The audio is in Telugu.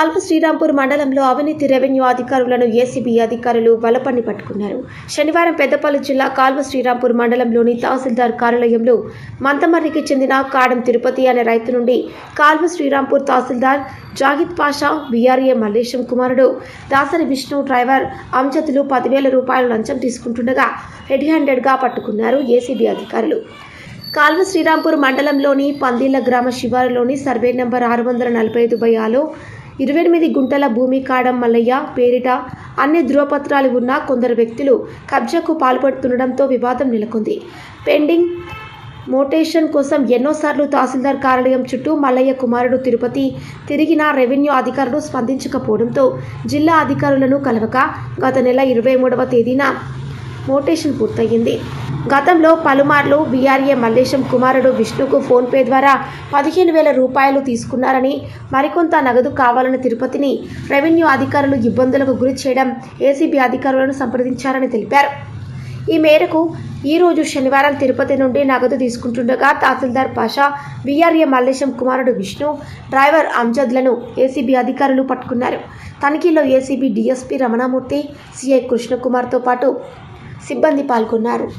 కాల్వ శ్రీరాంపూర్ మండలంలో అవినీతి రెవెన్యూ అధికారులను ఏసీబీ అధికారులు బలపన్ని పట్టుకున్నారు. శనివారం పెద్దపల్లి జిల్లా కాల్వ శ్రీరాంపూర్ మండలంలోని తహసీల్దార్ కార్యాలయంలో మంతమర్రికి చెందిన కాడం తిరుపతి అనే రైతు నుండి కాల్వ శ్రీరాంపూర్ తహసీల్దార్ జాహిద్ పాషా బీఆర్ఏ మల్లేశం కుమారుడు దాసరి విష్ణు డ్రైవర్ అంజతులు పదివేల రూపాయలు లంచం తీసుకుంటుండగా రెడ్ హ్యాండెడ్గా పట్టుకున్నారు ఏసీబీ అధికారులు. కాల్వ శ్రీరాంపూర్ మండలంలోని పందిళ్ళ గ్రామ శివారులోని సర్వే నంబర్ ఆరు వందల నలభై ఐదు బై ఆలో ఇరవై ఎనిమిది గుంటల భూమి కాడం మల్లయ్య పేరిట అన్ని ధృవపత్రాలు ఉన్న కొందరు వ్యక్తులు కబ్జాకు పాల్పడుతుండడంతో వివాదం నెలకొంది. పెండింగ్ మోటేషన్ కోసం ఎన్నోసార్లు తహసీల్దార్ కార్యాలయం చుట్టూ మల్లయ్య కుమారుడు తిరుపతి తిరిగిన రెవెన్యూ అధికారులు స్పందించకపోవడంతో జిల్లా అధికారులను కలవక గత నెల ఇరవై మూడవ తేదీన మోటేషన్ పూర్తయింది. గతంలో పలుమార్లు బీఆర్ఏ మల్లేశం కుమారుడు విష్ణుకు ఫోన్పే ద్వారా పదిహేను వేల రూపాయలు తీసుకున్నారని మరికొంత నగదు కావాలని తిరుపతిని రెవెన్యూ అధికారులు ఇబ్బందులకు గురి చేయడం ఏసీబీ అధికారులను సంప్రదించారని తెలిపారు. ఈ మేరకు ఈ రోజు శనివారం తిరుపతి నుండి నగదు తీసుకుంటుండగా తహసీల్దార్ పాషా బీఆర్ఏ మల్లేశం కుమారుడు విష్ణు డ్రైవర్ అంజద్లను ఏసీబీ అధికారులు పట్టుకున్నారు. తనిఖీలో ఏసీబీ డీఎస్పీ రమణమూర్తి సిఐ కృష్ణకుమార్తో పాటు సిబ్బంది పాల్గొన్నారు.